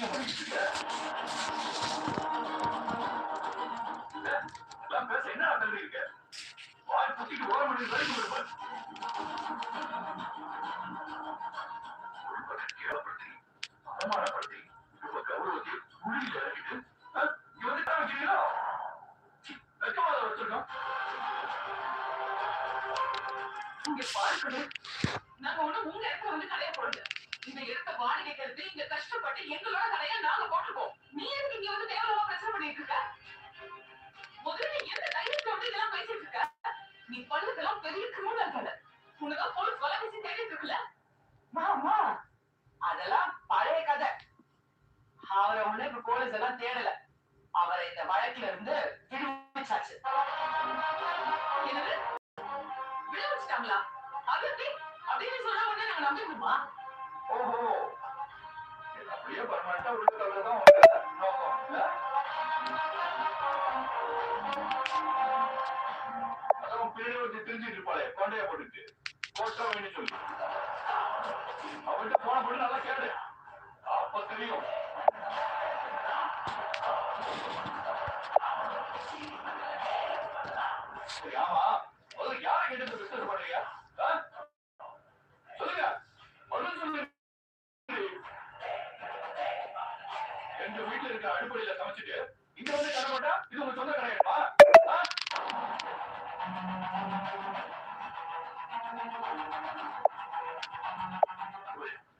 அசிங்கம் என்ன வாய் வரைக்கும் இங்க பார்க்கணும் நாங்க ஒண்ணு உங்க இடத்துல வந்து கலைய போடல இந்த இடத்த வாடகைக்கு எடுத்து இங்க கஷ்டப்பட்டு எங்களோட கடையை நாங்க போட்டிருக்கோம். நீ எதுக்கு இங்க வந்து தேவையில்லாம பிரச்சனை பண்ணிட்டு இருக்க? முதல்ல எந்த தைரியத்துல வந்து இதெல்லாம் பேசிட்டு இருக்க? நீ பண்ணதெல்லாம் பெரிய கிரிமினல் கடை உனதான் போலீஸ் வலை பேசி தேடிட்டு இருக்குல்ல? மாமா அதெல்லாம் பழைய கதை. அவரை ஒண்ணு இப்ப போலீஸ் எல்லாம் தேடல. அவரை இந்த வழக்குல இருந்து விடுவிச்சாச்சு. என்னது? விடுவிச்சிட்டாங்களா? அது எப்படி? அப்படின்னு சொன்னா உடனே நாங்க நம்பிடுமா ஓஹோ இது அப்படியே பர்மனண்டா உள்ள தவிர தான் உங்க நோக்கம் இல்ல? அதான் பேரை வச்சு தெரிஞ்சுட்டு இருப்பாளே கொண்டைய போட்டுட்டு கோட்டவன்னு சொல்லி அவன்கிட்ட போன பொண்ணு நல்லா கேடு அப்ப தெரியும் எங்க வீட்டுல இருக்க அடுப்படியில சமைச்சிட்டு இங்க வந்து கடை போட்டா இது உங்க சொந்த கடையா